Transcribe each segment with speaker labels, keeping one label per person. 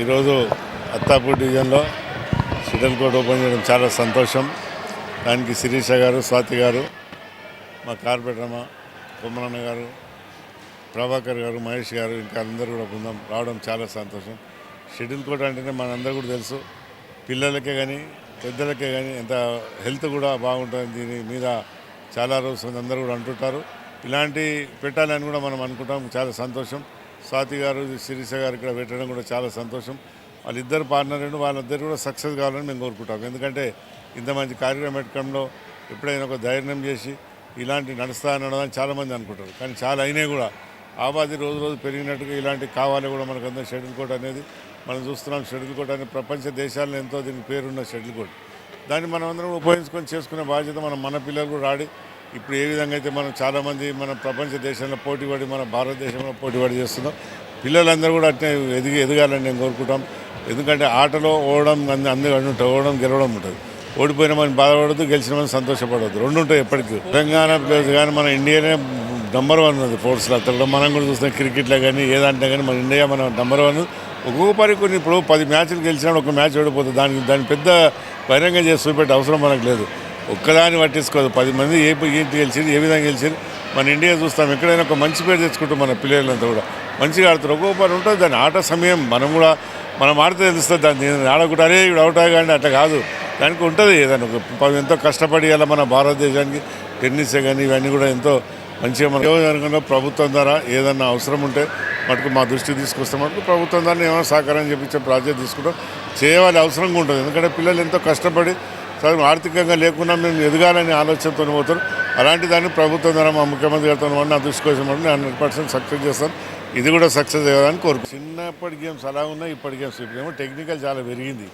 Speaker 1: ఈరోజు అత్తాపూర్ డివిజన్లో shuttle court open చేయడం చాలా సంతోషం. దానికి శిరీష గారు స్వాతి గారు మా కార్పొరేటర్ కుమ్మరన్న గారు ప్రభాకర్ గారు మహేష్ గారు ఇంకా అందరూ కూడా బృందం రావడం చాలా సంతోషం. షటిల్ కోర్ట్ అంటేనే మనందరూ కూడా తెలుసు. పిల్లలకే కానీ పెద్దలకే కానీ ఎంత హెల్త్ కూడా బాగుంటుంది. దీని మీద చాలా రోజులు అందరూ కూడా అంటుంటారు. ఇలాంటి పెట్టాలని కూడా మనం అనుకుంటాం. చాలా సంతోషం. స్వాతి గారు శిరీష గారు ఇక్కడ పెట్టడం కూడా చాలా సంతోషం. వాళ్ళిద్దరు పార్ట్నర్ అండి వాళ్ళిద్దరు కూడా సక్సెస్ కావాలని మేము కోరుకుంటాం. ఎందుకంటే ఇంత మంచి కార్యక్రమం పెట్టడంలో ఎప్పుడైనా ఒక ధైర్యం చేసి ఇలాంటి నడుస్తా నడదని చాలామంది అనుకుంటారు. కానీ చాలా అయినాయి కూడా ఆబాది రోజు రోజు పెరిగినట్టుగా ఇలాంటి కావాలి కూడా మనకు అందరూ షెడ్యూల్ కోట్ అనేది మనం చూస్తున్నాం. షెడ్యూల్ కోట్ అనేది ప్రపంచ దేశాల్లో ఎంతో దీనికి పేరున్న షెడ్యూల్ కోట్. దాన్ని మనం అందరం ఉపయోగించుకొని చేసుకునే బాధ్యత మనం మన పిల్లలు కూడా ఆడి ఇప్పుడు ఏ విధంగా అయితే మనం చాలామంది మన ప్రపంచ దేశంలో పోటీపడి మన భారతదేశంలో పోటీపడి చేస్తున్నాం పిల్లలందరూ కూడా అట్నే ఎదిగి ఎదగాలని నేను కోరుకుంటాం. ఎందుకంటే ఆటలో ఓడడం అంద- అందరూ ఉంటుంది ఓడడం గెలవడం ఉంటుంది. ఓడిపోయిన మనం బాధపడద్దు గెలిచిన మనం సంతోషపడద్దు. రెండు ఉంటాయి ఎప్పటికీ. తెలంగాణ ప్లేస్ కానీ మన ఇండియానే నంబర్ వన్ ఉంది స్పోర్ట్స్లో అక్కడ మనం కూడా చూస్తాం క్రికెట్లో కానీ ఏదంటే కానీ మన ఇండియా మన నంబర్ వన్. ఒక్కొక్క పరి కొన్ని ఇప్పుడు పది మ్యాచ్లు గెలిచినా ఒక మ్యాచ్ ఓడిపోతుంది. దానికి దాని పెద్ద బహిరంగ చేసి చూపెట్టే అవసరం మనకు లేదు. ఒక్కదాన్ని పట్టించుకోదు. పది మంది ఏ ఏంటి గెలిచింది ఏ విధంగా గెలిచింది మన ఇండియా చూస్తాం ఎక్కడైనా ఒక మంచి పేరు తెచ్చుకుంటాం మన పిల్లలంతా కూడా. మంచిగా ఆడుతారు. ఒక్కొక్క పని ఉంటుంది. దాని ఆట సమయం మనం కూడా మనం ఆడితే తెలుస్తుంది. దాన్ని ఆడకుండా అరే ఇప్పుడు అవుట్ కానీ అట్లా కాదు. దానికి ఉంటుంది ఏదైనా ఎంతో కష్టపడి అలా మన భారతదేశానికి టెన్నిస్ కానీ ఇవన్నీ కూడా ఎంతో మంచిగా మన నియోజకవర్గంలో ప్రభుత్వం ద్వారా ఏదన్నా అవసరం ఉంటే మటుకు మా దృష్టికి తీసుకొస్తే. మటుకు ప్రభుత్వం ద్వారా ఏమైనా సహకారం చేపించే ప్రాజెక్ట్ తీసుకుంటాం. చేయవాలి అవసరంగా ఉంటుంది. ఎందుకంటే పిల్లలు ఎంతో కష్టపడి సగం ఆర్థికంగా లేకుండా మేము ఎదగాలనే ఆలోచనతో పోతారు అలాంటి దాన్ని ప్రభుత్వం ద్వారా మా ముఖ్యమంత్రి గారితో నా దృష్టి నేను హండ్రెడ్ పర్సెంట్ సక్సెస్ చేస్తాను ఇది కూడా సక్సెస్ అవ్వాలని కోరుకు చిన్నప్పటి గేమ్స్ అలా ఉన్నాయి ఇప్పటి గేమ్స్ ఇప్పుడేమో టెక్నికల్ చాలా పెరిగింది.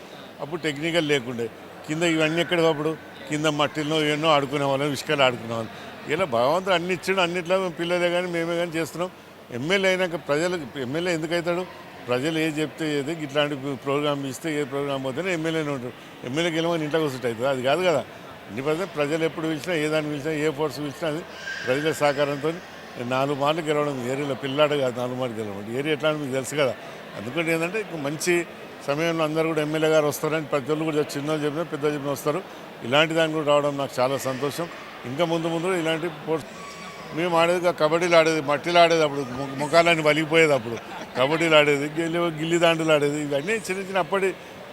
Speaker 1: అప్పుడు టెక్నికల్ లేకుండే. కింద ఇవన్నీ ఎక్కడ అప్పుడు? కింద మట్టిలో ఎన్నో ఆడుకునే వాళ్ళం ఇసుకలు ఆడుకునే వాళ్ళం. ఇలా భగవంతుడు అన్ని ఇచ్చాడు అన్నిట్లో మేము పిల్లలే కానీ మేమే కానీ చేస్తున్నాం. ఎమ్మెల్యే అయినాక ప్రజలకు ఎమ్మెల్యే ఎందుకు అవుతాడు ప్రజలు ఏది చెప్తే ఏది ఇట్లాంటి ప్రోగ్రామ్ ఇస్తే ఏ ప్రోగ్రామ్ పోతేనే ఎమ్మెల్యేనే ఉంటాడు. ఎమ్మెల్యేకి వెళ్ళమని ఇంట్లో కూర్చుంటే అవుతుంది. అది కాదు కదా. ఇన్ని ప్రజలు ఎప్పుడు పిలిచినా ఏ దాన్ని పిలిచినా ఏ ఫోర్స్ పిలిచినా అది ప్రజల సహకారంతో నాలుగు మార్లు గెలవడం ఏరియాలో పిల్లాడు కాదు నాలుగు మార్లు గెలవడం ఏరియా ఎట్లా మీకు తెలుసు కదా. అందుకని ఏంటంటే మంచి సమయంలో అందరూ కూడా ఎమ్మెల్యే గారు వస్తారని ప్రతి ఒళ్ళు కూడా చిన్న చెప్పిన పెద్ద చెప్పిన వస్తారు. ఇలాంటి దాన్ని కూడా రావడం నాకు చాలా సంతోషం. ఇంకా ముందు ముందు ఇలాంటి స్పోర్ట్స్ మేము ఆడేది కా- కబడ్డీలు ఆడేది మట్టిలో ఆడేది అప్పుడు. ముఖాలన్నీ వలిగిపోయేది అప్పుడు. కబడ్డీలు ఆడేది గిల్లి గిల్లి దాండులు ఆడేది ఇవన్నీ చిన్న చిన్న అప్పటి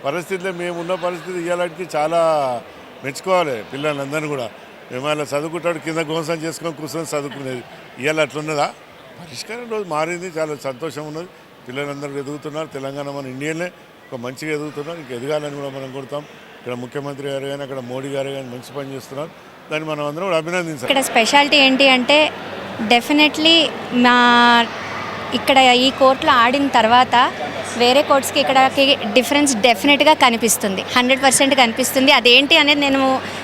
Speaker 1: పరిస్థితుల్లో మేము ఉన్న పరిస్థితి ఇవాళకి చాలా మెచ్చుకోవాలి పిల్లలందరినీ కూడా. మేము అలా చదువుకుంటాడు కింద గోసం చేసుకొని కూర్చొని చదువుకునేది. ఇవాళ అట్లున్నదా? పరిష్కారం రోజు మారింది చాలా సంతోషం ఉన్నది. పిల్లలందరూ ఎదుగుతున్నారు తెలంగాణ మన ఇండియన్లే. ఒక మంచిగా ఎదుగుతున్నారు ఇంకా ఎదగాలని కూడా మనం కొడతాం ఇక్కడ ముఖ్యమంత్రి గారు కానీ అక్కడ మోడీ గారు కానీ మంచి పని చేస్తున్నారు. దాన్ని మనం అందరం కూడా అభినందించాలి.
Speaker 2: ఇక్కడ స్పెషాలిటీ ఏంటి అంటే డెఫినెట్లీ మా ఇక్కడ ఈ కోర్టులో ఆడిన తర్వాత వేరే కోర్ట్స్కి ఇక్కడకి డిఫరెన్స్ డెఫినెట్గా కనిపిస్తుంది. హండ్రెడ్ పర్సెంట్ కనిపిస్తుంది. అదేంటి అనేది నేను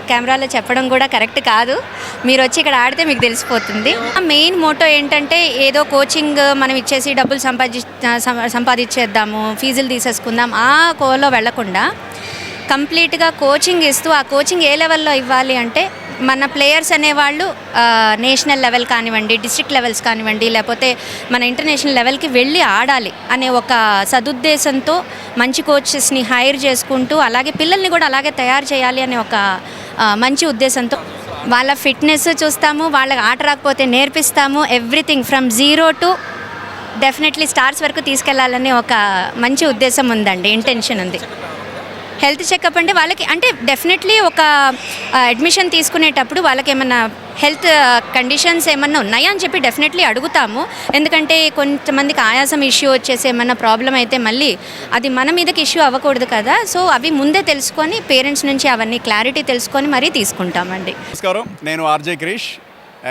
Speaker 2: కెమెరాలో చెప్పడం కూడా కరెక్ట్ కాదు. మీరు వచ్చి ఇక్కడ ఆడితే మీకు తెలిసిపోతుంది. మెయిన్ మోటో ఏంటంటే ఏదో కోచింగ్ మనం ఇచ్చేసి డబ్బులు సంపాది సంపాదించేద్దాము ఫీజులు తీసేసుకుందాం ఆ కోలో వెళ్ళకుండా కంప్లీట్గా కోచింగ్ ఇస్తూ ఆ కోచింగ్ ఏ లెవెల్లో ఇవ్వాలి అంటే మన ప్లేయర్స్ అనేవాళ్ళు నేషనల్ లెవెల్ కానివ్వండి డిస్ట్రిక్ట్ లెవెల్స్ కానివ్వండి లేకపోతే మన ఇంటర్నేషనల్ లెవెల్కి వెళ్ళి ఆడాలి అనే ఒక సదుద్దేశంతో మంచి కోచెస్ని హైర్ చేసుకుంటూ అలాగే పిల్లల్ని కూడా అలాగే తయారు చేయాలి అనే ఒక మంచి ఉద్దేశంతో వాళ్ళ ఫిట్నెస్ చూస్తాము వాళ్ళకి ఆట రాకపోతే నేర్పిస్తాము everything from zero to definitely stars వరకు తీసుకెళ్ళాలనే ఒక మంచి ఉద్దేశం ఉందండి ఇంటెన్షన్ ఉంది. హెల్త్ చెకప్ అంటే వాళ్ళకి అంటే డెఫినెట్లీ ఒక అడ్మిషన్ తీసుకునేటప్పుడు వాళ్ళకి ఏమన్నా హెల్త్ కండిషన్స్ ఏమన్నా ఉన్నాయా అని చెప్పి డెఫినెట్లీ అడుగుతాము. ఎందుకంటే కొంతమందికి ఆయాసం ఇష్యూ వచ్చేసి ఏమన్నా ప్రాబ్లం అయితే మళ్ళీ అది మన మీదకి ఇష్యూ అవ్వకూడదు కదా. సో అవి ముందే తెలుసుకొని పేరెంట్స్ నుంచి అవన్నీ క్లారిటీ తెలుసుకొని మరీ తీసుకుంటామండి.
Speaker 3: నమస్కారం. నేను ఆర్జే క్రిష్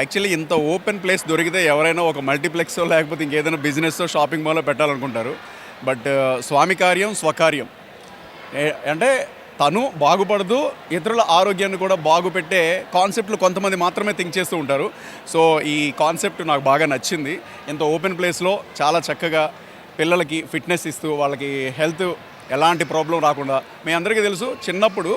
Speaker 3: యాక్చువల్లీ ఇంత ఓపెన్ ప్లేస్ దొరికితే ఎవరైనా ఒక మల్టీప్లెక్స్ లేకపోతే ఇంకేదైనా బిజినెస్ షాపింగ్ మాల్లో పెట్టాలనుకుంటారు. బట్ స్వామి కార్యం స్వకార్యం. అంటే తను బాగుపడుతూ ఇతరుల ఆరోగ్యాన్ని కూడా బాగుపెట్టే కాన్సెప్ట్లు కొంతమంది మాత్రమే థింక్ చేస్తూ ఉంటారు. సో ఈ కాన్సెప్ట్ నాకు బాగా నచ్చింది. ఇంత ఓపెన్ ప్లేస్లో చాలా చక్కగా పిల్లలకి ఫిట్నెస్ ఇస్తూ వాళ్ళకి హెల్త్ ఎలాంటి ప్రాబ్లం రాకుండా మీ అందరికీ తెలుసు చిన్నప్పుడు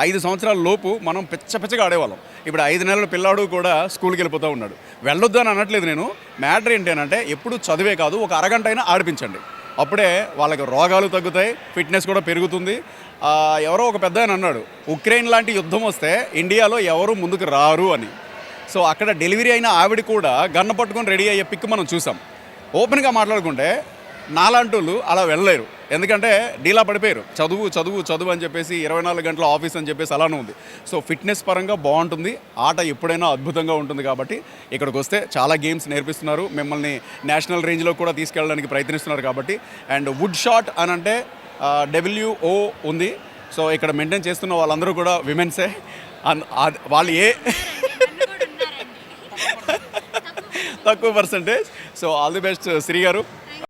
Speaker 3: ఐదు సంవత్సరాల లోపు మనం పిచ్చ పిచ్చగా ఆడేవాళ్ళం. ఇప్పుడు ఐదు నెలల పిల్లాడు కూడా స్కూల్కి వెళ్ళిపోతూ ఉన్నాడు. వెళ్ళొద్దు అని అనట్లేదు నేను. మ్యాటర్ ఏంటి అంటే ఎప్పుడు చదివే కాదు ఒక అరగంట అయినా ఆడిపించండి. అప్పుడే వాళ్ళకి రోగాలు తగ్గుతాయి ఫిట్నెస్ కూడా పెరుగుతుంది. ఎవరో ఒక పెద్ద అన్నాడు ఉక్రెయిన్ లాంటి యుద్ధం వస్తే ఇండియాలో ఎవరు ముందుకు రారు అని. సో అక్కడ డెలివరీ అయిన ఆవిడ కూడా గన్న పట్టుకొని రెడీ అయ్యే పిక్ మనం చూసాం. ఓపెన్గా మాట్లాడుకుంటే నాలాంటి వాళ్ళు అలా వెళ్ళలేరు. ఎందుకంటే డీలా పడిపోయారు. చదువు చదువు చదువు అని చెప్పేసి ఇరవై నాలుగు గంటల ఆఫీస్ అని చెప్పేసి అలానే ఉంది. సో ఫిట్నెస్ పరంగా బాగుంటుంది. ఆట ఎప్పుడైనా అద్భుతంగా ఉంటుంది కాబట్టి ఇక్కడికి వస్తే చాలా గేమ్స్ నేర్పిస్తున్నారు. మిమ్మల్ని నేషనల్ రేంజ్లో కూడా తీసుకెళ్ళడానికి ప్రయత్నిస్తున్నారు కాబట్టి. అండ్ వుడ్ షాట్ అని అంటే డబ్ల్యూఓ ఉంది. సో ఇక్కడ మెయింటైన్ చేస్తున్న వాళ్ళందరూ కూడా విమెన్సే. వాళ్ళు ఏ తక్కువ percentage. So all the best Sri garu.